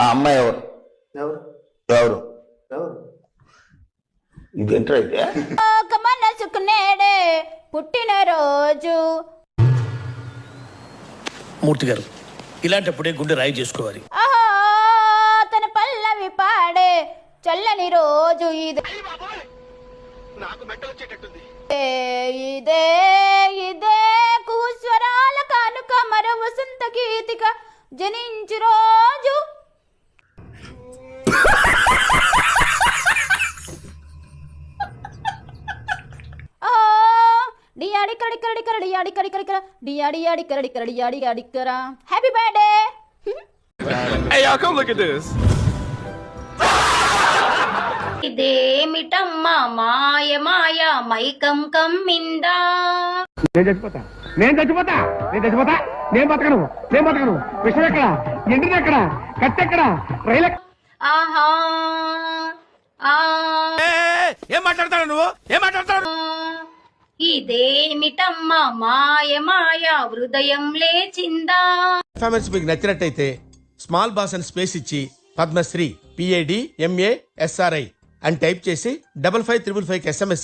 ఆ అమ్మాయి ఎవరు? ఎవరు? ఎవరు? ఎవరు? ఇది ఎంటర్ అయితే? ఒక మనసుకు నేడే పుట్టినరోజు మూర్తి గారు ఇలాంటప్పుడే గుండె రాయి చేసుకోవాలి. ఆహా తన పల్లవి పాడే చల్లని రోజు ఇది. ఏ, ఇదే ఇదే కూస్వరాల కానుక మరో వసంత గీతిక జనించు రోజు. Happy birthday Hey, y'all, come look at this. ఇదేమిటమ్మా మాయ మాయ మైకం కమ్మిందా నేను చచ్చిపోతా నేను చచ్చిపోతా నేను చచ్చిపోతా నేను బతకను నేను బతకను విషయం ఎక్కడ ఎండిది ఎక్కడ కత్తి ఎక్కడ రైలు ఎక్కడ? ఆహా ఆ ఏం మాట్లాడతాడు నువ్వు ఏం మాట్లాడతాడు ఇదేమిటమ్మా మాయ మాయ హృదయం లేచిందా? పర్ఫార్మెన్స్ మీకు నచ్చినట్టయితే స్మాల్ బాస్ అని స్పేస్ ఇచ్చి పద్మశ్రీ పిఏడి ఎంఏ ఎస్ఆర్ఐ అని టైప్ చేసి double five triple five SMS